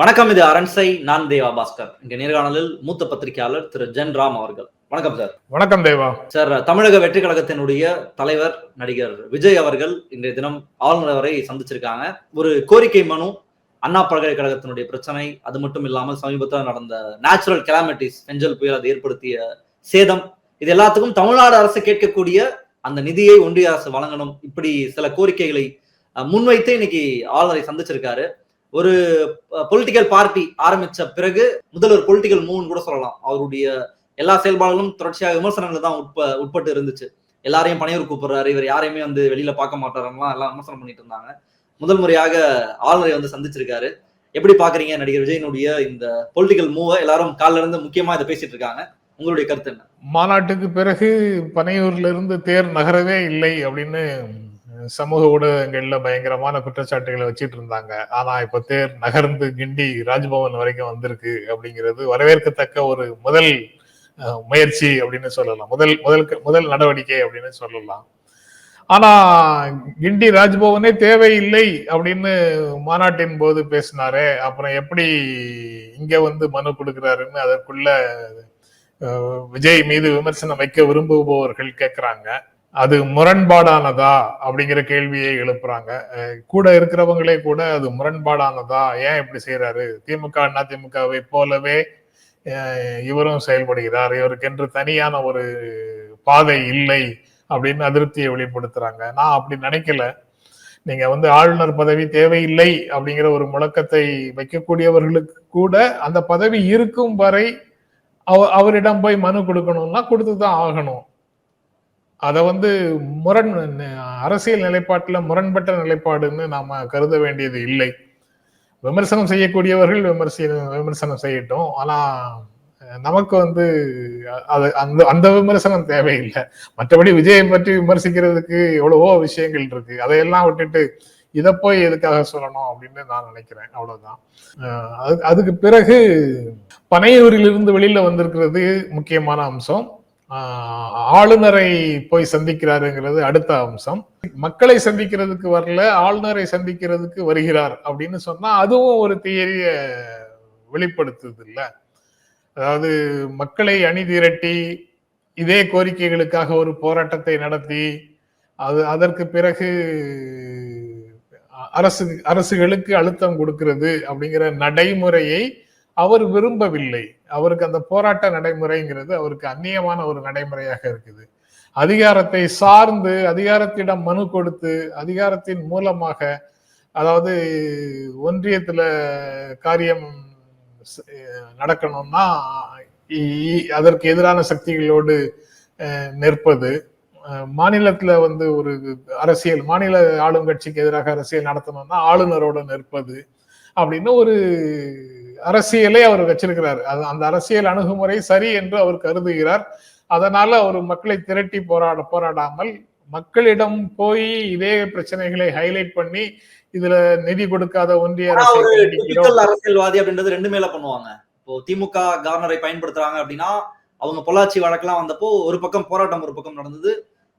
வணக்கம் இது அரண்சை நான் தேவா பாஸ்கர். இங்க நேர்காணலில் மூத்த பத்திரிகையாளர் திரு ஜென் ராம் அவர்கள். வணக்கம் சார். வணக்கம் தேவா. சார் தமிழக வெற்றி கழகத்தினுடைய தலைவர் நடிகர் விஜய் அவர்கள் இன்றைய தினம் ஆளுநர் அவரை சந்திச்சிருக்காங்க. ஒரு கோரிக்கை மனு அண்ணா பல்கலைக்கழகத்தினுடைய பிரச்சனை அது மட்டும் இல்லாமல் சமீபத்தில் நடந்த நேச்சுரல் கெலாமிட்டிஸ் பெஞ்சல் புயல் அது ஏற்படுத்திய சேதம் இது எல்லாத்துக்கும் தமிழ்நாடு அரசு கேட்கக்கூடிய அந்த நிதியை ஒன்றிய அரசு வழங்கணும். இப்படி சில கோரிக்கைகளை முன்வைத்து இன்னைக்கு ஆளுநரை சந்திச்சிருக்காரு. ஒரு பொலிட்டிக்கல் பார்ட்டி ஆரம்பிச்ச பிறகு முதல் ஒரு பொலிட்டிக்கல் மூவ்னு கூட சொல்லலாம். அவருடைய எல்லா செயல்பாடுகளும் தொடர்ச்சியாக விமர்சனங்கள் தான் உட்ப உட்பட்டு இருந்துச்சு. எல்லாரையும் பணியூர் கூப்பிடுறாரு. இவர் யாரையுமே வந்து வெளியில பார்க்க மாட்டாருலாம் எல்லாம் விமர்சனம் பண்ணிட்டு இருந்தாங்க. முதல் முறையாக ஆளுநரை வந்து சந்திச்சிருக்காரு. எப்படி பாக்குறீங்க நடிகர் விஜயனுடைய இந்த பொலிட்டிக்கல் மூவை எல்லாரும் காலில இருந்து முக்கியமா இதை பேசிட்டு இருக்காங்க. உங்களுடைய கருத்து என்ன? மாநாட்டுக்கு பிறகு பனையூர்ல இருந்து தேர் நகரவே இல்லை அப்படின்னு சமூக ஊடகங்கள்ல பயங்கரமான குற்றச்சாட்டுகளை வச்சிட்டு இருந்தாங்க. ஆனா இப்ப தேர் நகர்ந்து கிண்டி ராஜ்பவன் வரைக்கும் வந்திருக்கு அப்படிங்கிறது வரவேற்கத்தக்க ஒரு முதல் முயற்சி அப்படின்னு சொல்லலாம். முதல் முதல் முதல் நடவடிக்கை அப்படின்னு சொல்லலாம். ஆனா கிண்டி ராஜ்பவனே தேவையில்லை அப்படின்னு மாநாட்டின் போது பேசினாரே. அப்புறம் எப்படி இங்க வந்து மனு கொடுக்கிறாருன்னு அதற்குள்ள விஜய் மீது விமர்சனம் வைக்க விரும்புபவர்கள் கேட்கிறாங்க அது முரண்பாடானதா அப்படிங்கிற கேள்வியை எழுப்புறாங்க. கூட இருக்கிறவங்களே கூட அது முரண்பாடானதா? ஏன் இப்படி செய்யறாரு திமுக அண்ணா திமுகவை போலவே இவரும் செயல்படுகிறார். இவருக்கென்று தனியான ஒரு பாதை இல்லை அப்படின்னு அதிருப்தியை வெளிப்படுத்துறாங்க. நான் அப்படி நினைக்கல. நீங்க வந்து ஆளுநர் பதவி தேவையில்லை அப்படிங்கிற ஒரு முழக்கத்தை வைக்கக்கூடியவர்களுக்கு கூட அந்த பதவி இருக்கும் வரை அவ- அவரிடம் போய் மனு கொடுக்கணும்னா கொடுத்துதான் ஆகணும். அதை வந்து முரண் அரசியல் நிலைப்பாட்டில் முரண்பட்ட நிலைப்பாடுன்னு நாம கருத வேண்டியது இல்லை. விமர்சனம் செய்யக்கூடியவர்கள் விமர்சி விமர்சனம் செய்யட்டும். ஆனா நமக்கு வந்து அது அந்த அந்த விமர்சனம் தேவையில்லை. மற்றபடி விஜயை பற்றி விமர்சிக்கிறதுக்கு எவ்வளவோ விஷயங்கள் இருக்கு. அதையெல்லாம் விட்டுட்டு இதை போய் எதுக்காக சொல்லணும் அப்படின்னு நான் நினைக்கிறேன். அவ்வளவுதான். அது- அதுக்கு பிறகு பனையூரிலிருந்து வெளியில வந்திருக்கிறது முக்கியமான அம்சம். ஆளுநரை போய் சந்திக்கிறாருங்கிறது அடுத்த அம்சம். மக்களை சந்திக்கிறதுக்கு வரல ஆளுநரை சந்திக்கிறதுக்கு வருகிறார் அப்படின்னு சொன்னா அதுவும் ஒரு தியரிய வெளிப்படுத்துது இல்ல அதாவது மக்களை அணி திரட்டி இதே கோரிக்கைகளுக்காக ஒரு போராட்டத்தை நடத்தி அது அதற்கு பிறகு அரசு அரசுகளுக்கு அழுத்தம் கொடுக்கிறது அப்படிங்கிற நடைமுறையை அவர் விரும்பவில்லை. அவருக்கு அந்த போராட்ட நடைமுறைங்கிறது அவருக்கு அந்நியமான ஒரு நடைமுறையாக இருக்குது. அதிகாரத்தை சார்ந்து அதிகாரத்திடம் மனு கொடுத்து அதிகாரத்தின் மூலமாக அதாவது ஒன்றியத்துல காரியம் நடக்கணும்னா இ- அதற்கு எதிரான சக்திகளோடு நிற்பது. மாநிலத்துல வந்து ஒரு அரசியல் மாநில ஆளும் கட்சிக்கு எதிராக அரசியல் நடத்தணும்னா ஆளுநரோட நிற்பது. அப்படின்னு ஒரு அரசியலை அவர் வச்சிருக்கிறார். அது அந்த அரசியல் அணுகுமுறை சரி என்று அவர் கருதுகிறார். அதனால அவர் மக்களை திரட்டி போராட போராடாமல் மக்களிடம் போய் இதே பிரச்சனைகளை ஹைலைட் பண்ணி இதுல நிதி கொடுக்காத ஒன்றிய அரசியல்வாதி அப்படின்றது ரெண்டு மேல பண்ணுவாங்க. இப்போ திமுக கவர்னரை பயன்படுத்துறாங்க அப்படின்னா அவங்க பொள்ளாச்சி வழக்கெல்லாம் வந்தப்போ ஒரு பக்கம் போராட்டம் ஒரு பக்கம் நடந்தது.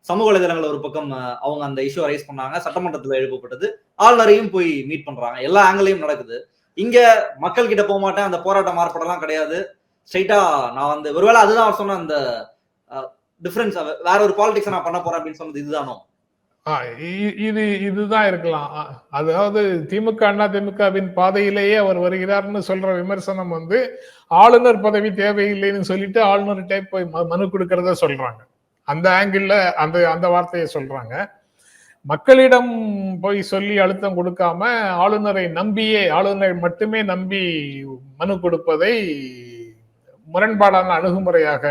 சமூக வலைதளங்கள் ஒரு பக்கம் அவங்க அந்த இஷ்யூ ரைஸ் பண்ணாங்க. சட்டமன்றத்துல எழுப்பப்பட்டது. ஆளுநரையும் போய் மீட் பண்றாங்க. எல்லா ஆங்கிலையும் நடக்குது. இங்க மக்கள் கிட்ட போக மாட்டேன் அந்த போராட்டம் மாறுபடலாம் கிடையாது. ஸ்ட்ரைட்டா நான் வந்து ஒருவேளை அதுதான் அவர் சொன்ன அந்த டிஃபரன்ஸ் வேற ஒரு பாலிடிக்ஸ் நான் பண்ண போறேன் அப்படின்னு சொன்னது இதுதானோ? ஆ, இது இதுதான் இருக்கலாம். அதாவது திமுக அண்ணா திமுகவின் பாதையிலேயே அவர் வருகிறார்னு சொல்ற விமர்சனம் வந்து ஆளுநர் பதவி தேவையில்லைன்னு சொல்லிட்டு ஆளுநர்கிட்ட போய் ம- மனு கொடுக்கறத சொல்றாங்க. அந்த ஆங்கிள் அந்த அந்த வார்த்தையை சொல்றாங்க. மக்களிடம் போய் சொல்லி அழுத்தம் கொடுக்காம ஆளுநரை நம்பியே ஆளுநரை மட்டுமே நம்பி மனு கொடுப்பதை முரண்பாடான அணுகுமுறையாக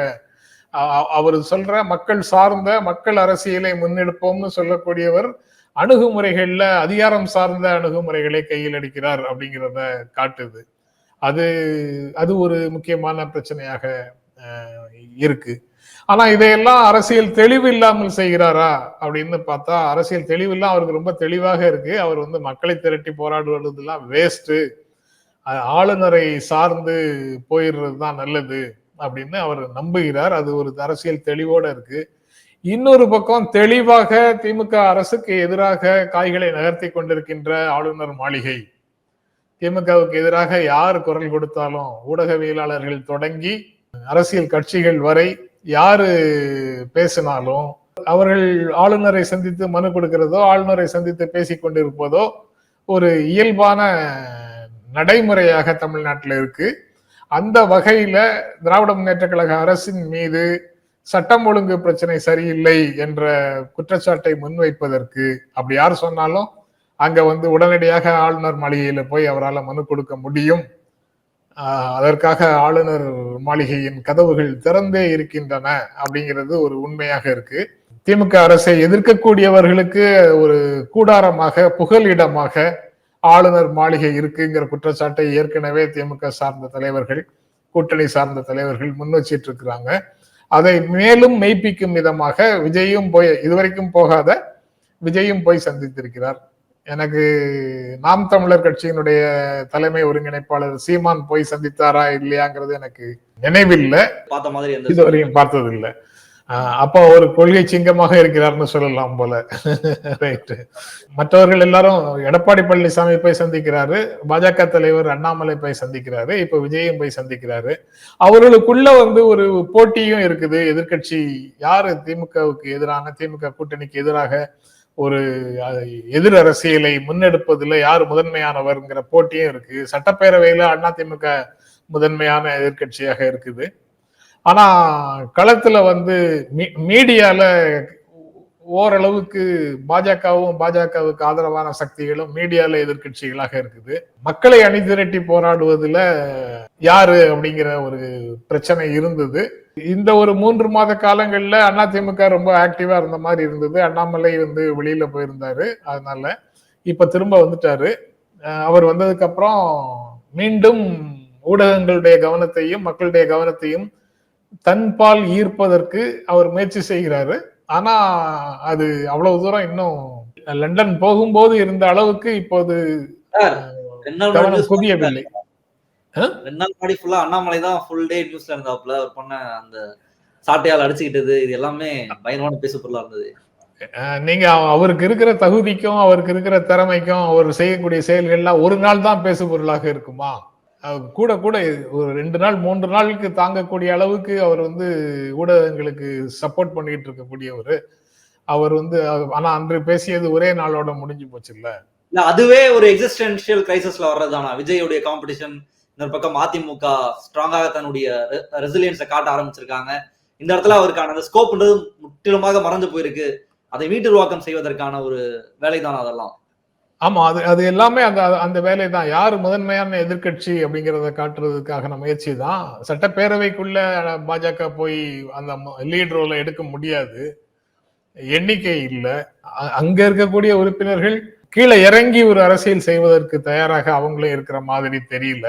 அவர் சொல்ற மக்கள் சார்ந்த மக்கள் அரசியலை முன்னெடுப்போம்னு சொல்லக்கூடியவர் அணுகுமுறைகள்ல அதிகாரம் சார்ந்த அணுகுமுறைகளை கையில் அடிக்கிறார் அப்படிங்கிறத காட்டுது. அது அது ஒரு முக்கியமான பிரச்சனையாக இருக்கு. ஆனா இதையெல்லாம் அரசியல் தெளிவு இல்லாமல் செய்கிறாரா? அப்படின்னு பார்த்தா அரசியல் தெளிவுலாம் அவருக்கு ரொம்ப தெளிவாக இருக்கு. அவர் வந்து மக்களை திரட்டி போராடுவதெல்லாம் வேஸ்ட்டு ஆளுநரை சார்ந்து போயிடுறது தான் நல்லது அப்படின்னு அவர் நம்புகிறார். அது ஒரு அரசியல் தெளிவோட இருக்கு. இன்னொரு பக்கம் தெளிவாக திமுக அரசுக்கு எதிராக காய்களை நகர்த்தி கொண்டிருக்கின்ற ஆளுநர் மாளிகை. திமுகவுக்கு எதிராக யார் குரல் கொடுத்தாலும் ஊடகவியலாளர்கள் தொடங்கி அரசியல் கட்சிகள் வரை யாரு பேசினாலும் அவர்கள் ஆளுநரை சந்தித்து மனு கொடுக்கிறதோ ஆளுநரை சந்தித்து பேசிக் கொண்டிருப்பதோ ஒரு இயல்பான நடைமுறையாக தமிழ்நாட்டில் இருக்கு. அந்த வகையில திராவிட முன்னேற்ற கழக அரசின் மீது சட்டம் ஒழுங்கு பிரச்சனை சரியில்லை என்ற குற்றச்சாட்டை முன்வைப்பதற்கு அப்படி யார் சொன்னாலும் அங்க வந்து உடனடியாக ஆளுநர் மாளிகையில போய் அவரால் மனு கொடுக்க முடியும். அதற்காக ஆளுநர் மாளிகையின் கதவுகள் திறந்தே இருக்கின்றன அப்படிங்கிறது ஒரு உண்மையாக இருக்கு. திமுக அரசை எதிர்க்கக்கூடியவர்களுக்கு ஒரு கூடாரமாக புகலிடமாக ஆளுநர் மாளிகை இருக்குங்கிற குற்றச்சாட்டை ஏற்கனவே திமுக சார்ந்த தலைவர்கள் கூட்டணி சார்ந்த தலைவர்கள் முன் வச்சிட்டு இருக்கிறாங்க அதை மேலும் மெய்ப்பிக்கும் விதமாக விஜயும் போய் இதுவரைக்கும் போகாத விஜயும் போய் சந்தித்திருக்கிறார். எனக்கு நாம் தமிழர் கட்சியினுடைய தலைமை ஒருங்கிணைப்பாளர் சீமான் போய் சந்தித்தாரா இல்லையாங்கிறது எனக்கு நினைவில்லை. பார்த்த மாதிரி இதுவரையும் பார்த்தது இல்லை அப்போ ஒரு கொள்கை சிங்கமாக இருக்கிறார்னு சொல்லலாம் போல. ரைட் மற்றவர்கள் எல்லாரும் எடப்பாடி பழனிசாமி போய் சந்திக்கிறாரு பாஜக தலைவர் அண்ணாமலை போய் சந்திக்கிறாரு இப்ப விஜயும் போய் சந்திக்கிறாரு. அவர்களுக்குள்ள வந்து ஒரு போட்டியும் இருக்குது. எதிர்க்கட்சி யாரு? திமுகவுக்கு எதிரான திமுக கூட்டணிக்கு எதிராக ஒரு எதிர் அரசியலை முன்னெடுப்பதில் யார் முதன்மையானவர்ங்கிற போட்டியும் இருக்கு. சட்டப்பேரவையில அதிமுக முதன்மையான எதிர்க்கட்சியாக இருக்குது. ஆனா களத்துல வந்து மீ- மீடியால ஓரளவுக்கு பாஜகவும் பாஜகவுக்கு ஆதரவான சக்திகளும் மீடியால எதிர்க்கட்சிகளாக இருக்குது. மக்களை அணிதிரட்டி போராடுவதில் யாரு அப்படிங்கிற ஒரு பிரச்சனை இருந்தது. இந்த ஒரு மூன்று மாத காலங்கள்ல அதிமுக ரொம்ப ஆக்டிவா இருந்த மாதிரி இருந்தது. அண்ணாமலை வந்து வெளியில போயிருந்தாரு. அதனால இப்ப திரும்ப வந்துட்டாரு. அவர் வந்ததுக்கு அப்புறம் மீண்டும் ஊடகங்களுடைய கவனத்தையும் மக்களுடைய கவனத்தையும் தன்பால் ஈர்ப்பதற்கு அவர் முயற்சி செய்கிறாரு. ஆனா அது அவ்வளவு தூரம் இன்னும் லண்டன் போகும்போது இருந்த அளவுக்கு இப்போது சார், ரெண்டு நாள் முன்னாடி ஃபுல்லா அண்ணாமலை தான் ஃபுல் டே நியூஸ்ல இருந்தாப்ல அவர் பண்ண அந்த சாட்டையால் அடிச்சுக்கிட்டது இது எல்லாமே பயங்கரமான பேசு பொருளா இருந்தது நீங்க அவ- அவருக்கு இருக்கிற தகுதிக்கும் அவருக்கு இருக்கிற திறமைக்கும் அவர் செய்யக்கூடிய செயல்கள்லாம் ஒரு நாள் தான் பேசு பொருளாக இருக்குமா? கூட கூட ஒரு ரெண்டு நாள் மூன்று நாளுக்கு தாங்கக்கூடிய அளவுக்கு அவர் வந்து ஊடகங்களுக்கு சப்போர்ட் பண்ணிட்டு இருக்கக்கூடியவர். அவர் வந்து ஆனா அன்று பேசியது ஒரே நாளோட முடிஞ்சு போச்சு இல்ல? அதுவே ஒரு எக்ஸிஸ்டன்ஷியல் கிரைசஸ்ல வர்றதுதானா விஜயுடைய காம்படிஷன் இன்னொரு பக்கம் அதிமுக ஸ்ட்ராங்காக தன்னுடைய ரெசிலியன்ஸை காட்ட ஆரம்பிச்சிருக்காங்க. இந்த இடத்துல அவருக்கான அந்த ஸ்கோப்ன்றது முற்றிலுமாக மறைஞ்சு போயிருக்கு. அதை மீட்டுருவாக்கம் செய்வதற்கான ஒரு வேலைதான் அதெல்லாம். ஆமா அது அது எல்லாமே அந்த அந்த வேலை தான் யார் முதன்மையான எதிர்க்கட்சி அப்படிங்கிறத காட்டுறதுக்கான முயற்சி தான் சட்டப்பேரவைக்குள்ள பாஜக போய் அந்த லீட் ரோலை எடுக்க முடியாது. எண்ணிக்கை இல்லை. அங்க இருக்கக்கூடிய உறுப்பினர்கள் கீழே இறங்கி ஒரு அரசியல் செய்வதற்கு தயாராக அவங்களும் இருக்கிற மாதிரி தெரியல.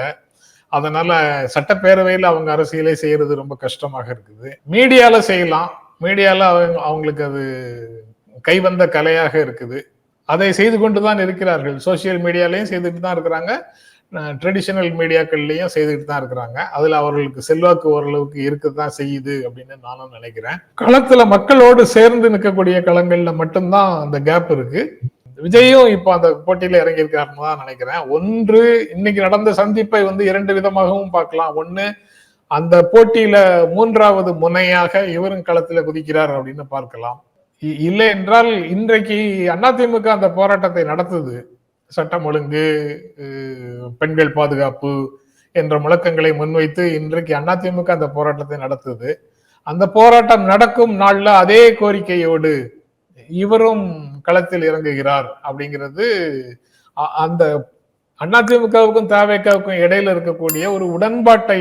அதனால சட்டப்பேரவையில் அவங்க அரசியலே செய்யறது ரொம்ப கஷ்டமாக இருக்குது. மீடியால செய்யலாம். மீடியால அவங்க அவங்களுக்கு அது கைவந்த கலையாக இருக்குது. அதை செய்து கொண்டு தான் இருக்கிறார்கள். சோசியல் மீடியாலையும் செய்துட்டு தான் இருக்கிறாங்க. ட்ரெடிஷனல் மீடியாக்கள்லையும் செய்துட்டு தான் இருக்கிறாங்க. அதுல அவர்களுக்கு செல்வாக்கு ஓரளவுக்கு இருக்க தான் செய்யுது அப்படின்னு நானும் நினைக்கிறேன். களத்துல மக்களோடு சேர்ந்து நிற்கக்கூடிய களங்கள்ல மட்டும்தான் அந்த கேப் இருக்கு. விஜயும் இப்போ அந்த போட்டியில இறங்கியிருக்காருன்னு தான் நினைக்கிறேன். ஒன்று இன்னைக்கு நடந்த சந்திப்பை வந்து இரண்டு விதமாகவும் பார்க்கலாம். ஒன்று அந்த போட்டியில மூன்றாவது முனையாக இவரும் களத்துல குதிக்கிறார் அப்படின்னு பார்க்கலாம். இல்லை என்றால் இன்றைக்கு அதிமுக அந்த போராட்டத்தை நடத்துது. சட்டம் ஒழுங்கு பெண்கள் பாதுகாப்பு என்ற முழக்கங்களை முன்வைத்து இன்றைக்கு அதிமுக அந்த போராட்டத்தை நடத்துது. அந்த போராட்டம் நடக்கும் நாள்ல அதே கோரிக்கையோடு இவரும் களத்தில் இறங்குகிறார் அப்படிங்கிறது அ- அந்த அதிமுகவுக்கும் தவேகாவுக்கும் இடையில இருக்கக்கூடிய ஒரு உடன்பாட்டை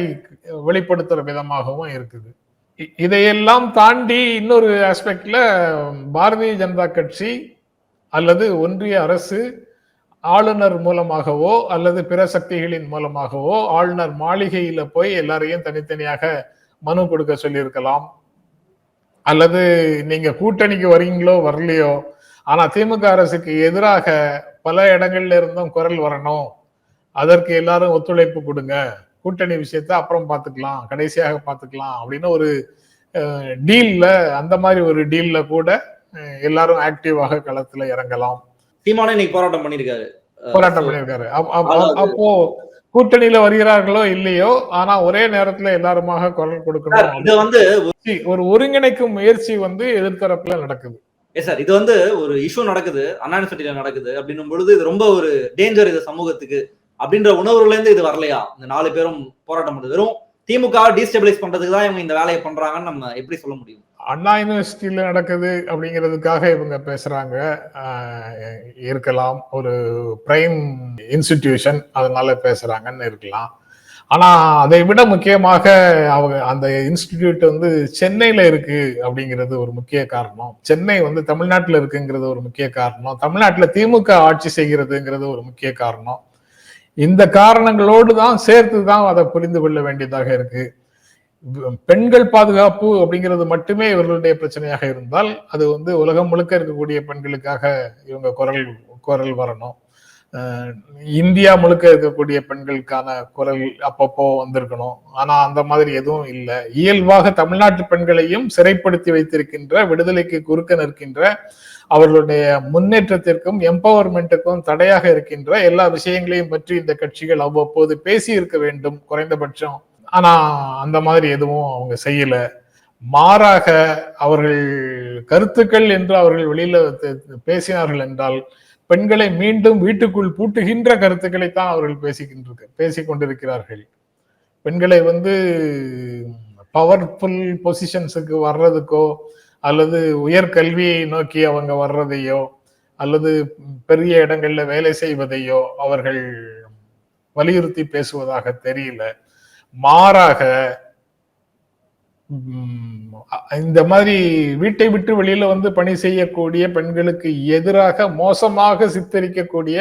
வெளிப்படுத்துற விதமாகவும் இருக்குது. இதையெல்லாம் தாண்டி இன்னொரு ஆஸ்பெக்ட்ல பாரதிய ஜனதா கட்சி அல்லது ஒன்றிய அரசு ஆளுநர் மூலமாகவோ அல்லது பிற சக்திகளின் மூலமாகவோ ஆளுநர் மாளிகையில போய் எல்லாரையும் தனித்தனியாக மனு கொடுக்க சொல்லியிருக்கலாம். அல்லது நீங்க கூட்டணிக்கு வரீங்களோ வரலையோ ஆனா திமுக அரசுக்கு எதிராக பல இடங்கள்ல இருந்தும் குரல் வரணும். அதற்கு எல்லாரும் ஒத்துழைப்பு கொடுங்க. கூட்டணி விஷயத்த அப்புறம் பார்த்துக்கலாம் கடைசியாக பார்த்துக்கலாம் அப்படின்னு ஒரு டீல்ல அந்த மாதிரி ஒரு டீல்ல கூட எல்லாரும் ஆக்டிவாக களத்துல இறங்கலாம். சீமானே இன்னைக்கு போராட்டம் பண்ணிருக்காரு. போராட்டம் அப்- அப்போ கூட்டணியில வருகிறார்களோ இல்லையோ ஆனா ஒரே நேரத்துல எல்லாருமாக குரல் கொடுக்கணும் இத வந்து ஒரு ஒருங்கிணைக்கும் முயற்சி வந்து எதிர்த்தரப்புல நடக்குது. ஏ சார் இது வந்து ஒரு இஷ்யூ நடக்குது அண்ணா யூனிவர்சிட்டியில நடக்குது அப்படின்னும் பொழுது இது ரொம்ப ஒரு டேஞ்சர் இது சமூகத்துக்கு. அப்படின்ற உணர்வுலேருந்து இது வரலையா? இந்த நாலு பேரும் போராட்டம் பண்ணுது வெறும் திமுக டீஸ்டெபிலைஸ் பண்றதுக்கு தான் இவங்க இந்த வேலையை பண்றாங்கன்னு நம்ம எப்படி சொல்ல முடியும்? அண்ணா யூனிவர்சிட்டியில நடக்குது அப்படிங்கிறதுக்காக இவங்க பேசுறாங்க. இருக்கலாம். ஒரு பிரைம் இன்ஸ்டிடியூஷன் அதனால பேசுறாங்கன்னு இருக்கலாம். ஆனா அதை விட முக்கியமாக அவங்க அந்த இன்ஸ்டிடியூட் வந்து சென்னையில இருக்கு அப்படிங்கிறது ஒரு முக்கிய காரணம். சென்னை வந்து தமிழ்நாட்டில் இருக்குங்கிறது ஒரு முக்கிய காரணம். தமிழ்நாட்டில் திமுக ஆட்சி செய்கிறதுங்கிறது ஒரு முக்கிய காரணம். இந்த காரணங்களோடு தான் சேர்த்து தான் அதை புரிந்து கொள்ள வேண்டியதாக இருக்கு. பெண்கள் பாதுகாப்பு அப்படிங்கிறது மட்டுமே இவர்களுடைய பிரச்சனையாக இருந்தால் அது வந்து உலகம் முழுக்க இருக்கக்கூடிய பெண்களுக்காக இவங்க குரல் குரல் வரணும். இந்தியா முழுக்க இருக்கக்கூடிய பெண்களுக்கான குரல் அப்பப்போ வந்திருக்கணும். ஆனா அந்த மாதிரி எதுவும் இல்லை. இயல்பாக தமிழ்நாட்டு பெண்களையும் சிறைப்படுத்தி வைத்திருக்கின்ற விடுதலைக்கு குறுக்க நிற்கின்ற அவர்களுடைய முன்னேற்றத்திற்கும் எம்பவர்மெண்ட்டுக்கும் தடையாக இருக்கின்ற எல்லா விஷயங்களையும் பற்றி இந்த கட்சிகள் அவ்வப்போது பேசி இருக்க வேண்டும் குறைந்தபட்சம். ஆனா அந்த மாதிரி எதுவும் அவங்க செய்யல. மாறாக அவர்கள் கருத்துக்கள் என்று அவர்கள் வெளியில பேசினார்கள் என்றால் பெண்களை மீண்டும் வீட்டுக்குள் பூட்டுகின்ற கருத்துக்களை தான் அவர்கள் பேசிக்கின்ற பேசிக் கொண்டிருக்கிறார்கள் பெண்களை வந்து பவர்ஃபுல் பொசிஷன்ஸுக்கு வர்றதுக்கோ அல்லது உயர்கல்வியை நோக்கி அவங்க வர்றதையோ அல்லது பெரிய இடங்கள்ல வேலை செய்வதையோ அவர்கள் வலியுறுத்தி பேசுவதாக தெரியல. மாறாக இந்த மாதிரி வீட்டை விட்டு வெளியில வந்து பணி செய்யக்கூடிய பெண்களுக்கு எதிராக மோசமாக சித்தரிக்கக்கூடிய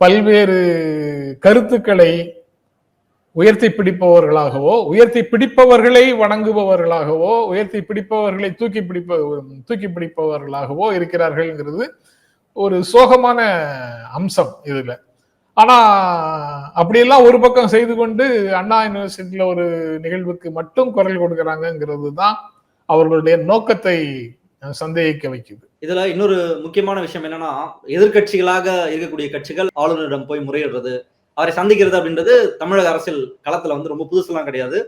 பல்வேறு கருத்துக்களை உயர்த்தி பிடிப்பவர்களாகவோ உயர்த்தி பிடிப்பவர்களை வணங்குபவர்களாகவோ உயர்த்தி பிடிப்பவர்களை தூக்கி பிடிப்ப தூக்கி பிடிப்பவர்களாகவோ இருக்கிறார்கள்ங்கிறது ஒரு சோகமான அம்சம் இதுல. ஆனா அப்படியெல்லாம் ஒரு பக்கம் செய்து கொண்டு அண்ணா யூனிவர்சிட்டியில ஒரு நிகழ்வுக்கு மட்டும் குரல் கொடுக்கறாங்கங்கிறது தான் அவர்களுடைய நோக்கத்தை சந்தேகிக்க வைக்குது. இதுல இன்னொரு முக்கியமான விஷயம் என்னன்னா எதிர்க்கட்சிகளாக இருக்கக்கூடிய கட்சிகள் ஆளுநரிடம் போய் முறையிடுறது அவரை சந்திக்கிறது அப்படின்றது தமிழக அரசியல் களத்துல வந்து ரொம்ப புதுசுலாம் கிடையாது.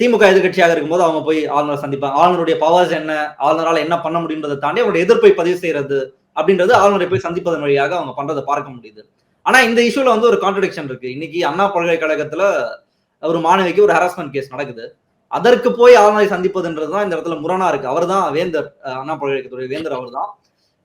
திமுக எதிர்கட்சியாக இருக்கும்போது அவங்க போய் ஆளுநரை சந்திப்பாங்க. ஆளுநருடைய பவர்ஸ் என்ன? ஆளுநரால் என்ன பண்ண முடியுன்றதை தாண்டி அவருடைய எதிர்ப்பை பதிவு செய்யறது அப்படின்றது ஆளுநரை போய் சந்திப்பதன் வழியாக அவங்க பண்றதை பார்க்க முடியுது. ஆனா இந்த இஷ்யூல வந்து ஒரு கான்ட்ரடிக்ஷன் இருக்கு. இன்னைக்கு அண்ணா பல்கலைக்கழகத்துல ஒரு மாணவிக்கு ஒரு ஹராஸ்மெண்ட் கேஸ் நடக்குது. அதற்கு போய் ஆளுநரை சந்திப்பதுன்றது தான் இந்த இடத்துல முரணா இருக்கு. அவர் தான் வேந்தர் அண்ணா பல்கலைக்கழகத்துடைய வேந்தர் அவர் தான்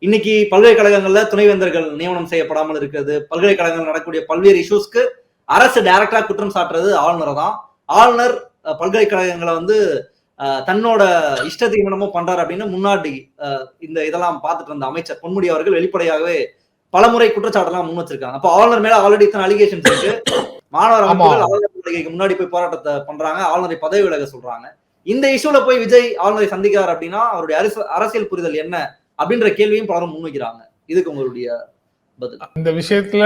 இன்னைக்கு பல்கலைக்கழகங்கள்ல துணைவேந்தர்கள் நியமனம் செய்யப்படாமல் இருக்கிறது. பல்கலைக்கழகங்கள் நடக்கக்கூடிய பல்வேறு இஷ்யூஸ்க்கு அரசு டைரக்டா குற்றம் சாட்டுறது ஆளுநரை தான். ஆளுநர் பல்கலைக்கழகங்களை வந்து தன்னோட இஷ்டத்துக்கு என்னமோ பண்றாரு அப்படின்னு முன்னாடி இந்த இதெல்லாம் பார்த்துட்டு இருந்த அமைச்சர் பொன்முடி அவர்கள் வெளிப்படையாகவே பலமுறை குற்றச்சாட்டெல்லாம் முன் வச்சிருக்காங்க. அப்போ ஆளுநர் மேல ஆல்ரெடி இத்தனை அலிகேஷன்ஸ் இருக்கு. மாணவர். அமைப்புகள் ஆளுநர் முன்னாடி போய் போராட்டத்தை பண்றாங்க. ஆளுநரை பதவி விலக சொல்றாங்க. இந்த இஷ்யூல போய் விஜய் ஆளுநரை சந்திக்கிறார் அப்படின்னா அவருடைய அரசு- அரசியல் புரிதல் என்ன? அப்படின்ற கேள்வியும் பலரும் முன்வைக்கிறாங்க. இதுக்கு உங்களுடைய பதில். இந்த விஷயத்துல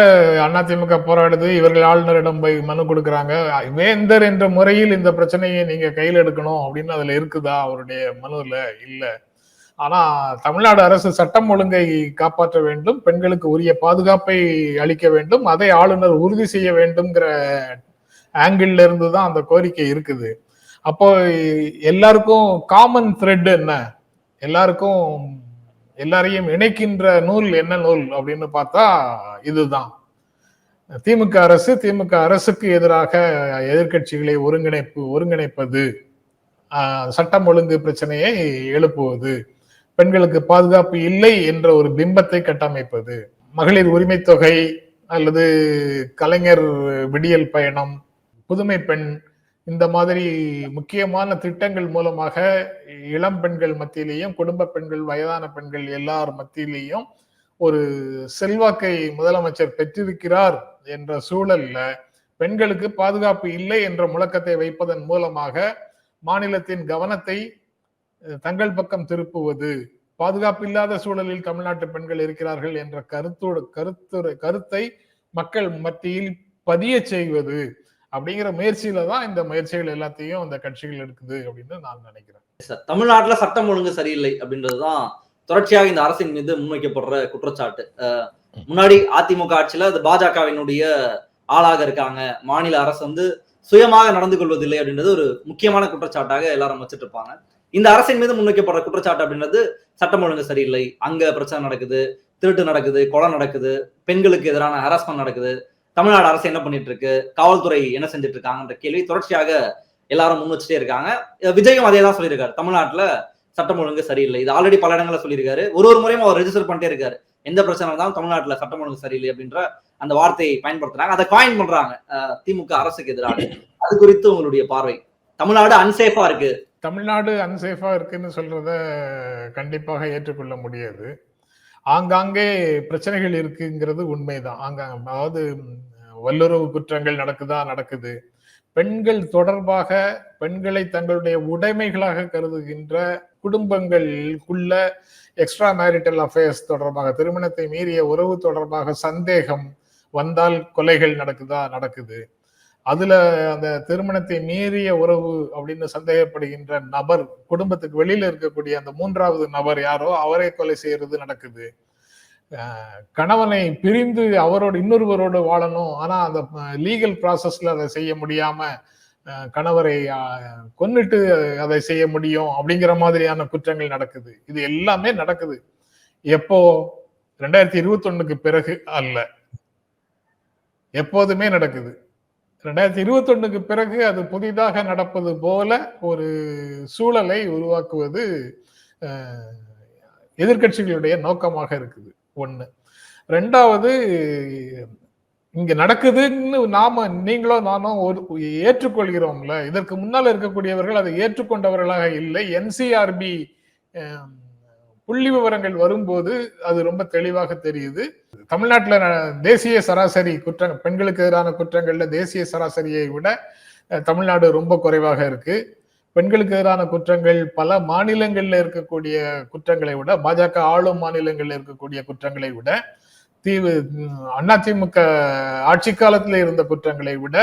அதிமுக போராடுது இவர்கள் ஆளுநரிடம் போய் மனு கொடுக்கறாங்க. வேந்தர் என்ற முறையில் இந்த பிரச்சனையை நீங்க கையில் எடுக்கணும் அப்படின்னு அதுல இருக்குதா? அவருடைய மனுல இல்ல. ஆனா தமிழ்நாடு அரசு சட்டம் ஒழுங்கை காப்பாற்ற வேண்டும் பெண்களுக்கு உரிய பாதுகாப்பை அளிக்க வேண்டும் அதை ஆளுநர் உறுதி செய்ய வேண்டும்ங்கிற ஆங்கிள் இருந்து தான் அந்த கோரிக்கை இருக்குது. அப்போ எல்லாருக்கும் காமன் த்ரெட் என்ன? எல்லாருக்கும் எல்லாரையும் இணைக்கின்ற நூல் என்ன நூல் அப்படின்னு பார்த்தா இதுதான். திமுக அரசு திமுக அரசுக்கு எதிராக எதிர்க்கட்சிகளை ஒருங்கிணைப்பு ஒருங்கிணைப்பது சட்டம் ஒழுங்கு பிரச்சனையை எழுப்புவது பெண்களுக்கு பாதுகாப்பு இல்லை என்ற ஒரு பிம்பத்தை கட்டமைப்பது மகளிர் உரிமை தொகை அல்லது கலைஞர் விடியல் பயணம் புதுமை பெண் இந்த மாதிரி முக்கியமான திட்டங்கள் மூலமாக இளம் பெண்கள் மத்தியிலையும் குடும்ப பெண்கள் வயதான பெண்கள் எல்லார் மத்தியிலையும் ஒரு செல்வாக்கை முதலமைச்சர் பெற்றிருக்கிறார் என்ற சூழல்ல பெண்களுக்கு பாதுகாப்பு இல்லை என்ற முழக்கத்தை வைப்பதன் மூலமாக மாநிலத்தின் கவனத்தை தங்கள் பக்கம் திருப்புவது பாதுகாப்பு இல்லாத சூழலில் தமிழ்நாட்டு பெண்கள் இருக்கிறார்கள் என்ற கருத்தோடு கருத்து கருத்தை மக்கள் மத்தியில் பதிய செய்வது அப்படிங்கிற முயற்சியில தான் இந்த முயற்சிகள் எல்லாத்தையும் இந்த கட்சிகள் எடுக்குது அப்படின்னு நான் நினைக்கிறேன். தமிழ்நாட்டுல சட்டம் ஒழுங்கு சரியில்லை அப்படின்றதுதான் தொடர்ச்சியாக இந்த அரசின் மீது முன்வைக்கப்படுற குற்றச்சாட்டு. முன்னாடி அதிமுக ஆட்சியில அது பாஜகவினுடைய ஆளாக இருக்காங்க. மாநில அரசு வந்து சுயமாக நடந்து கொள்வதில்லை அப்படின்றது ஒரு முக்கியமான குற்றச்சாட்டாக எல்லாரும் வச்சுட்டு இருப்பாங்க. இந்த அரசின் மீது முன்வைக்கப்படுற குற்றச்சாட்டு அப்படின்றது சட்டம் ஒழுங்கு சரியில்லை. அங்க பிரச்சனை நடக்குது திருட்டு நடக்குது கொலை நடக்குது பெண்களுக்கு எதிரான ஹராஸ்மெண்ட் நடக்குது. தமிழ்நாடு அரசு என்ன பண்ணிட்டு இருக்கு காவல்துறை என்ன செஞ்சுட்டு இருக்காங்கன்ற கேள்வி தொடர்ச்சியாக எல்லாரும் முன் வச்சுட்டே இருக்காங்க. விஜயும் அதே தான் சொல்லியிருக்காரு. தமிழ்நாட்டுல சட்டம் ஒழுங்கு சரியில்லை. இது ஆல்ரெடி பல இடங்களில் சொல்லியிருக்காரு. ஒரு ஒரு முறையும் அவர் ரெஜிஸ்டர் பண்ணிட்டே இருக்காரு. எந்த பிரச்சனை இருந்தாலும் தமிழ்நாட்டுல சட்டம் ஒழுங்கு சரியில்லை அப்படின்ற அந்த வார்த்தையை பயன்படுத்துறாங்க. அதை காயின் பண்றாங்க. திமுக அரசுக்கு எதிராக. அது குறித்து உங்களுடைய பார்வை. தமிழ்நாடு அன்சேஃபா இருக்கு. தமிழ்நாடு அன்சேஃபா இருக்குன்னு சொல்றத கண்டிப்பாக ஏற்றுக்கொள்ள முடியாது. ஆங்காங்கே பிரச்சனைகள் இருக்குங்கிறது உண்மைதான். ஆங்காங்க அதாவது வல்லுறவு குற்றங்கள் நடக்குதா? நடக்குது. பெண்கள் தொடர்பாக பெண்களை தங்களுடைய உடைமைகளாக கருதுகின்ற குடும்பங்களுக்குள்ள எக்ஸ்ட்ரா மேரிட்டல் அஃபேர்ஸ் தொடர்பாக திருமணத்தை மீறிய உறவு தொடர்பாக சந்தேகம் வந்தால் கொலைகள் நடக்குதா? நடக்குது. அதுல அந்த திருமணத்தை மீறிய உறவு அப்படின்னு சந்தேகப்படுகின்ற நபர் குடும்பத்துக்கு வெளியில இருக்கக்கூடிய அந்த மூன்றாவது நபர் யாரோ அவரை கொலை செய்யறது நடக்குது. கணவனை பிரிந்து அவரோட இன்னொருவரோடு வாழணும். ஆனா அந்த லீகல் ப்ராசஸ்ல அதை செய்ய முடியாம கணவரை கொன்னுட்டு அதை செய்ய முடியும் அப்படிங்கிற மாதிரியான குற்றங்கள் நடக்குது. இது எல்லாமே நடக்குது. எப்போ? ரெண்டாயிரத்தி இருபத்தி பிறகு அல்ல. எப்போதுமே நடக்குது. ரெண்டாயிரத்தி இருபத்தொன்னுக்கு பிறகு அது புதிதாக நடப்பது போல ஒரு சூழலை உருவாக்குவது எதிர்கட்சிகளுடைய எதிர்க்கட்சிகளுடைய நோக்கமாக இருக்குது. ஒன்று ரெண்டாவது இங்க நடக்குதுன்னு நாம நீங்களோ நானோ ஒரு ஏற்றுக்கொள்கிறோம்ல. இதற்கு முன்னால் இருக்கக்கூடியவர்கள் அதை ஏற்றுக்கொண்டவர்களாக இல்லை. என்சிஆர்பி புள்ளி விவரங்கள் வரும்போது அது ரொம்ப தெளிவாக தெரியுது. தமிழ்நாட்டில் தேசிய சராசரி குற்ற பெண்களுக்கு எதிரான குற்றங்கள்ல தேசிய சராசரியை விட தமிழ்நாடு ரொம்ப குறைவாக இருக்கு. பெண்களுக்கு எதிரான குற்றங்கள் பல மாநிலங்கள்ல இருக்கக்கூடிய குற்றங்களை விட பாஜக ஆளும் மாநிலங்கள்ல இருக்கக்கூடிய குற்றங்களை விட தீவு அதிமுக ஆட்சி காலத்துல இருந்த குற்றங்களை விட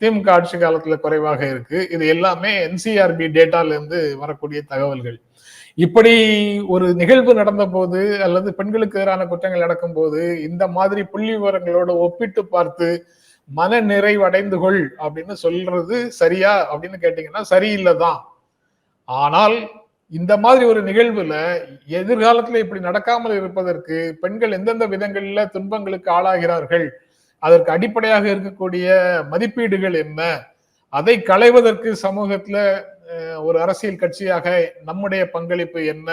திமுக ஆட்சி காலத்துல குறைவாக இருக்கு. இது எல்லாமே என்சிஆர்பி டேட்டால இருந்து வரக்கூடிய தகவல்கள். இப்படி ஒரு நிகழ்வு நடந்த போது அல்லது பெண்களுக்கு எதிரான குற்றங்கள் நடக்கும் போது இந்த மாதிரி புள்ளி விவரங்களோட ஒப்பிட்டு பார்த்து மன நிறைவடைந்து கொள் அப்படின்னு சொல்றது சரியா அப்படின்னு கேட்டீங்கன்னா சரியில்லைதான். ஆனால் இந்த மாதிரி ஒரு நிகழ்வுல எதிர்காலத்துல இப்படி நடக்காமல் இருப்பதற்கு பெண்கள் எந்தெந்த விதங்கள்ல துன்பங்களுக்கு ஆளாகிறார்கள் அதற்கு அடிப்படையாக இருக்கக்கூடிய மதிப்பீடுகள் என்ன அதை களைவதற்கு சமூகத்துல ஒரு அரசியல் கட்சியாக நம்முடைய பங்களிப்பு என்ன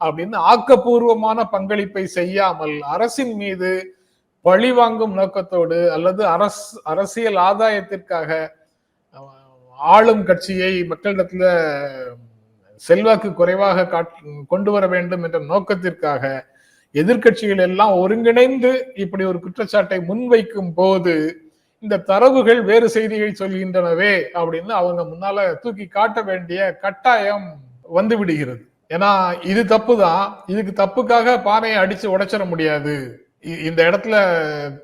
அப்படின்னு ஆக்கப்பூர்வமான பங்களிப்பை செய்யாமல் அரசின் மீது பழி வாங்கும் நோக்கத்தோடு அல்லது அரசு அரசியல் ஆதாயத்திற்காக ஆளும் கட்சியை மக்களிடத்துல செல்வாக்கு குறைவாக காட் கொண்டு வர வேண்டும் என்ற நோக்கத்திற்காக எதிர்க்கட்சிகள் எல்லாம் ஒருங்கிணைந்து இப்படி ஒரு குற்றச்சாட்டை முன்வைக்கும் போது இந்த தரவுகள் வேறு செய்திகள் சொல்கின்றனவே அப்படின்னு அவங்க முன்னால தூக்கி காட்ட வேண்டிய கட்டாயம் வந்து விடுகிறது. ஏன்னா இது தப்பு தான் இதுக்கு தப்புக்காக பானையை அடிச்சு உடைச்சிட முடியாது. இ- இந்த இடத்துல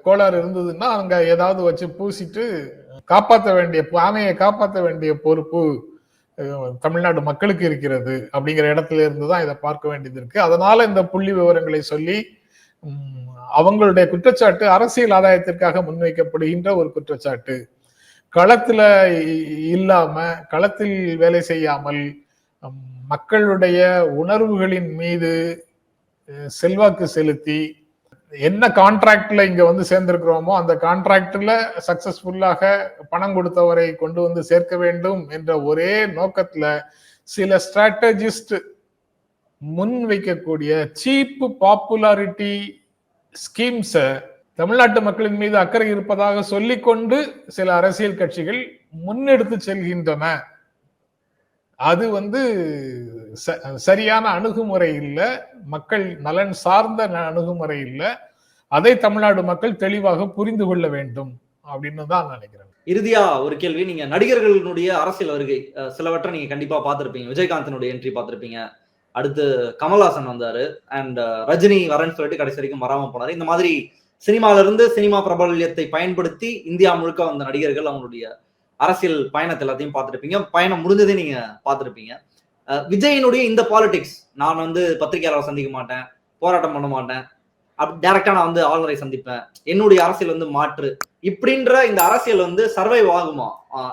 கோளாறு இருந்ததுன்னா அங்க ஏதாவது வச்சு பூசிட்டு காப்பாற்ற வேண்டிய பானையை காப்பாற்ற வேண்டிய பொறுப்பு தமிழ்நாடு மக்களுக்கு இருக்கிறது அப்படிங்கிற இடத்துல இருந்து தான் இதை பார்க்க வேண்டியது இருக்கு. அதனால இந்த புள்ளி விவரங்களை சொல்லி அவங்களுடைய குற்றச்சாட்டு அரசியல் ஆதாயத்திற்காக முன்வைக்கப்படுகின்ற ஒரு குற்றச்சாட்டு. களத்துல இல்லாம களத்தில் வேலை செய்யாமல் மக்களுடைய உணர்வுகளின் மீது செல்வாக்கு செலுத்தி என்ன கான்ட்ராக்ட்ல இங்க வந்து சேர்ந்திருக்கிறோமோ அந்த கான்ட்ராக்ட்ல சக்சஸ்ஃபுல்லாக பணம் கொடுத்தவரை கொண்டு வந்து சேர்க்க வேண்டும் என்ற ஒரே நோக்கத்துல சில ஸ்ட்ராட்டஜிஸ்ட் முன் வைக்கக்கூடிய சீப்பு பாப்புலாரிட்டி ஸ்கீம்ஸை தமிழ்நாட்டு மக்களின் மீது அக்கறை இருப்பதாக சொல்லிக்கொண்டு சில அரசியல் கட்சிகள் முன்னெடுத்து செல்கின்றன. அது வந்து ச- சரியான அணுகுமுறை இல்லை. மக்கள் நலன் சார்ந்த ந- அணுகுமுறை இல்லை. அதை தமிழ்நாடு மக்கள் தெளிவாக புரிந்து கொள்ள வேண்டும் அப்படின்னு தான் நினைக்கிறேன். இறுதியா ஒரு கேள்வி. நீங்க நடிகர்களுடைய அரசியல் வருகை சிலவற்றை நீங்க கண்டிப்பா பார்த்திருப்பீங்க. விஜயகாந்தனுடைய என்ட்ரி பார்த்திருப்பீங்க. அடுத்து கமல்ஹாசன் வந்தாரு. அண்ட் uh, ரஜினி வரேன்னு சொல்லிட்டு கடைசி வரைக்கும் வராம போனாரு. இந்த மாதிரி சினிமால இருந்து சினிமா பிரபல்யத்தை பயன்படுத்தி இந்தியா முழுக்க வந்த நடிகர்கள் அவங்களுடைய அரசியல் பயணத்தை எல்லாத்தையும் பார்த்துருப்பீங்க. பயணம் முடிஞ்சதே நீங்க பார்த்துருப்பீங்க. அஹ், விஜயினுடைய இந்த பாலிடிக்ஸ் நான் வந்து பத்திரிகையாளரை சந்திக்க மாட்டேன் போராட்டம் பண்ண மாட்டேன் அப் டேரக்டா நான் வந்து ஆளுநரை சந்திப்பேன் என்னுடைய அரசியல் வந்து மாற்று இப்படின்ற இந்த அரசியல் வந்து சர்வைவ் ஆகுமா?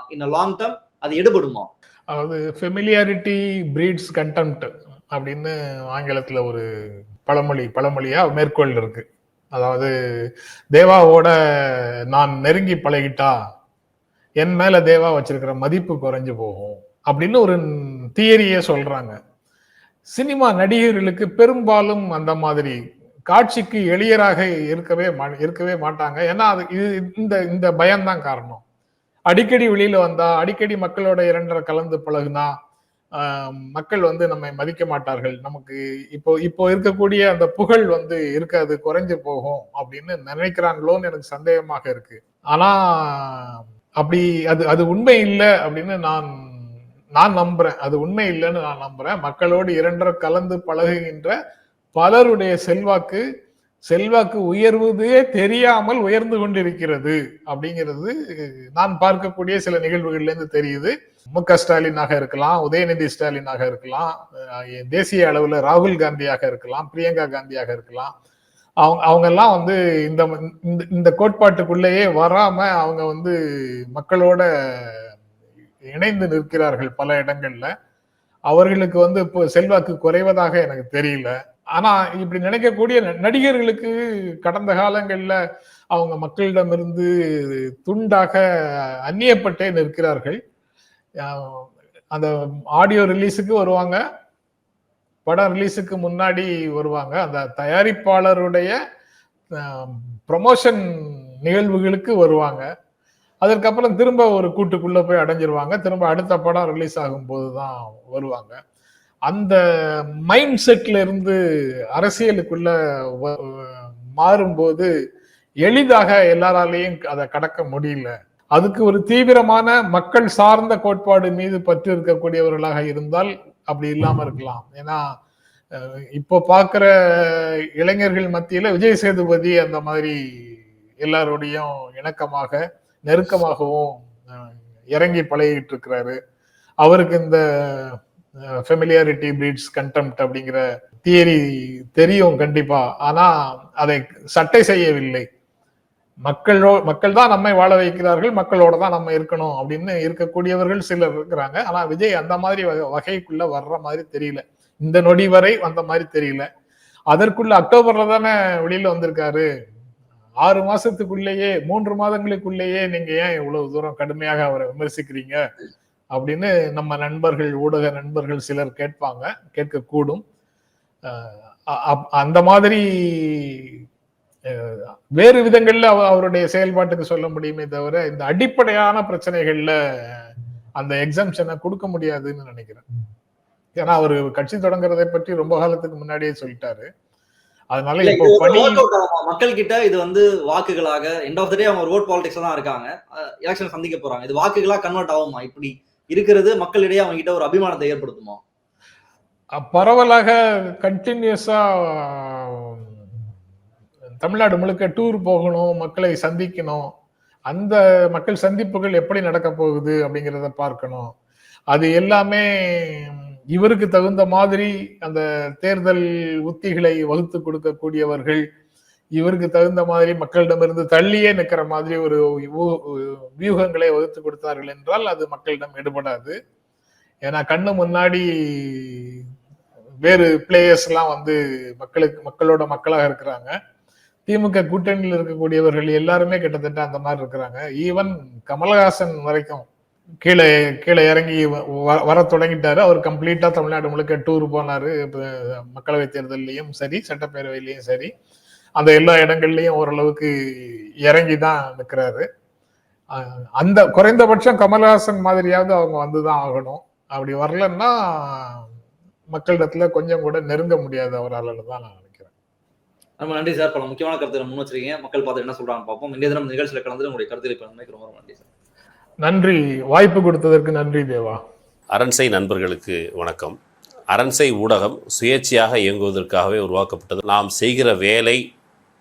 இந்த லாங் டேர்ம் அது எடுபடுமா? அதாவது ஃபெமிலியாரிட்டி பிரீட்ஸ் கண்டெம்ட் அப்படின்னு ஆங்கிலத்துல ஒரு பழமொழி பழமொழியா மேற்கோள் இருக்கு. அதாவது தேவாவோட நான் நெருங்கி பழகிட்டா என் மேல தேவா வச்சிருக்கிற மதிப்பு குறைஞ்சு போகும் அப்படின்னு ஒரு தியரியே சொல்றாங்க. சினிமா நடிகர்களுக்கு பெரும்பாலும் அந்த மாதிரி காட்சிக்கு எளியராக இருக்கவே மா- இருக்கவே மாட்டாங்க. ஏன்னா அது இது இந்த இந்த பயம்தான் காரணம். அடிக்கடி வெளியில வந்தா அடிக்கடி மக்களோட இரண்டரை கலந்து பழகுனா மக்கள் வந்து நம்மை மதிக்க மாட்டார்கள். நமக்கு இப்போ இப்போ இருக்கக்கூடிய அந்த புகழ் வந்து இருக்காது குறைஞ்சு போகும் அப்படின்னு நினைக்கிறாங்களோன்னு எனக்கு சந்தேகமாக இருக்கு. ஆனா அப்படி அது அது உண்மை இல்லை அப்படின்னு நான் நான் நம்புறேன். அது உண்மை இல்லைன்னு நான் நம்புறேன். மக்களோடு இரண்டரை கலந்து பழகுகின்ற பலருடைய செல்வாக்கு செல்வாக்கு உயர்வதே தெரியாமல் உயர்ந்து கொண்டிருக்கிறது அப்படிங்கிறது நான் பார்க்கக்கூடிய சில நிகழ்வுகள்லேருந்து தெரியுது. மு க ஸ்டாலினாக இருக்கலாம் உதயநிதி ஸ்டாலினாக இருக்கலாம் தேசிய அளவில் ராகுல் காந்தியாக இருக்கலாம் பிரியங்கா காந்தியாக இருக்கலாம். அவங்க அவங்க எல்லாம் வந்து இந்த இந்த- இந்த கோட்பாட்டுக்குள்ளேயே வராம அவங்க வந்து மக்களோட இணைந்து நிற்கிறார்கள் பல இடங்கள்ல. அவர்களுக்கு வந்து இப்போ செல்வாக்கு குறைவதாக எனக்கு தெரியல. ஆனா இப்படி நினைக்கக்கூடிய ந- நடிகர்களுக்கு கடந்த காலங்கள்ல அவங்க மக்களிடமிருந்து துண்டாக அந்நியப்பட்டே நிற்கிறார்கள். அந்த ஆடியோ ரிலீஸுக்கு வருவாங்க. படம் ரிலீஸுக்கு முன்னாடி வருவாங்க. அந்த தயாரிப்பாளருடைய ப்ரமோஷன் நிகழ்வுகளுக்கு வருவாங்க. அதற்கப்புறம் திரும்ப ஒரு கூட்டுக்குள்ளே போய் அடைஞ்சிருவாங்க. திரும்ப அடுத்த படம் ரிலீஸ் ஆகும்போது தான் வருவாங்க. அந்த மைண்ட் செட்ல இருந்து அரசியலுக்குள்ள மாறும்போது எளிதாக எல்லாராலையும் அதை கடக்க முடியல. அதுக்கு ஒரு தீவிரமான மக்கள் சார்ந்த கோட்பாடு மீது பற்று இருக்கக்கூடியவர்களாக இருந்தால் அப்படி இல்லாம இருக்கலாம். ஏன்னா இப்போ பார்க்குற இளைஞர்கள் மத்தியில விஜய் சேதுபதி அந்த மாதிரி எல்லாரோடையும் இணக்கமாக நெருக்கமாகவும் இறங்கி பழகிட்டு இருக்கிறாரு அவருக்கு இந்த ஃபெமிலியாரிட்டி பிரீட்ஸ் கண்டெம்ட் அப்படிங்கிற தியரி தெரியும் கண்டிப்பா. ஆனா அதை சட்டை செய்யவில்லை. மக்களோ மக்கள் தான் நம்மை வாழ வைக்கிறார்கள் மக்களோட தான் நம்ம இருக்கணும் அப்படின்னு இருக்கக்கூடியவர்கள் சிலர் இருக்கிறாங்க. ஆனா விஜய் அந்த மாதிரி வகைக்குள்ள வர்ற மாதிரி தெரியல. இந்த நொடி வரை வந்த மாதிரி தெரியல. அதற்குள்ள அக்டோபர்ல தானே வெளியில வந்திருக்காரு. ஆறு மாசத்துக்குள்ளேயே மூன்று மாதங்களுக்குள்ளேயே நீங்க ஏன் இவ்வளவு தூரம் கடுமையாக அவரை விமர்சிக்கிறீங்க? அப்படின்னு நம்ம நண்பர்கள் ஊடக நண்பர்கள் சிலர் கேட்பாங்க கேட்கக்கூடும். அப்- அந்த மாதிரி வேறு விதங்கள்ல அவ- அவருடைய செயல்பாட்டுக்கு சொல்ல முடியுமே தவிர இந்த அடிப்படையான பிரச்சனைகள்ல அந்த எக்ஸம்ஷனை கொடுக்க முடியாதுன்னு நினைக்கிறேன். ஏன்னா அவர் கட்சி தொடங்குறதை பற்றி ரொம்ப காலத்துக்கு முன்னாடியே சொல்லிட்டாரு. அதனால இப்போ பணி? மக்கள் கிட்ட இது வந்து வாக்குகளாக எண்ட் ஆஃப் த டே அவங்க ஒரு ஓட் பாலிடிக்ஸ்ல தான் இருக்காங்க. எலெக்ஷன் சந்திக்க போறாங்க. இது வாக்குகளா கன்வெர்ட் ஆகுமா? இப்படி இருக்கிறது மக்களிடையே அவங்க கிட்ட ஒரு அபிமானத்தை ஏற்படுத்துமா? பரவலாக கண்டினியூஸா தமிழ்நாடு முழுக்க டூர் போகணும் மக்களை சந்திக்கணும். அந்த மக்கள் சந்திப்புகள் எப்படி நடக்க போகுது அப்படிங்கிறத பார்க்கணும். அது எல்லாமே இவருக்கு தகுந்த மாதிரி அந்த தேர்தல் உத்திகளை வகுத்து கொடுக்கக்கூடியவர்கள் இவருக்கு தகுந்த மாதிரி மக்களிடமிருந்து தள்ளியே நிற்கிற மாதிரி ஒரு வியூகங்களை வகுத்து கொடுத்தார்கள் என்றால் அது மக்களிடம் எடுபடாது. ஏன்னா கண்ணு முன்னாடி வேறு பிளேயர்ஸ் எல்லாம் வந்து மக்களுக்கு மக்களோட மக்களாக இருக்கிறாங்க. திமுக கூட்டணியில் இருக்கக்கூடியவர்கள் எல்லாருமே கிட்டத்தட்ட அந்த மாதிரி இருக்கிறாங்க. ஈவன் கமலஹாசன் வரைக்கும் கீழே கீழே இறங்கி வ- வ- வர தொடங்கிட்டாரு. அவர் கம்ப்ளீட்டா தமிழ்நாடு முழுக்க டூர் போனாரு. மக்களவை தேர்தல்லையும் சரி சட்டப்பேரவையிலையும் சரி. அந்த எல்லா இடங்கள்லையும் ஓரளவுக்கு இறங்கி தான் நிற்கிறாரு அந்த குறைந்தபட்சம் கமலஹாசன் மாதிரியாவது அவங்க வந்துதான் ஆகணும். அப்படி வரலன்னா மக்களிடத்துல கொஞ்சம் கூட நெருங்க முடியாது அவரால் தான் நான் ரொம்ப நன்றி சார். பல முக்கியமான கருத்துக்களை முன் வச்சிருக்கீங்க. மக்கள் பார்த்து என்ன சொல்றாங்க பார்ப்போம். இன்றைய தினம் நிகழ்ச்சியில கலந்து உங்களுடைய கருத்துக்களை ரொம்ப ரொம்ப நன்றி சார். நன்றி. வாய்ப்பு கொடுத்ததற்கு நன்றி தேவா. அரண்சை நண்பர்களுக்கு வணக்கம். அரண்சை ஊடகம் சுயேட்சையாக இயங்குவதற்காகவே உருவாக்கப்பட்டது. நாம் செய்கிற வேலை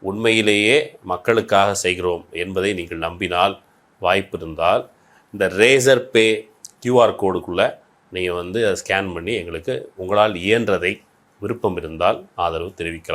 உண்மையிலேயே மக்களுக்காக செய்கிறோம் என்பதை நீங்கள் நம்பினால் வாய்ப்பு இருந்தால் இந்த ரேசர் பே கியூஆர் கோடுக்குள்ளே நீங்கள் வந்து அதை ஸ்கேன் பண்ணி எங்களுக்கு உங்களால் இயன்றதை விருப்பம் இருந்தால் ஆதரவு தெரிவிக்கலாம்.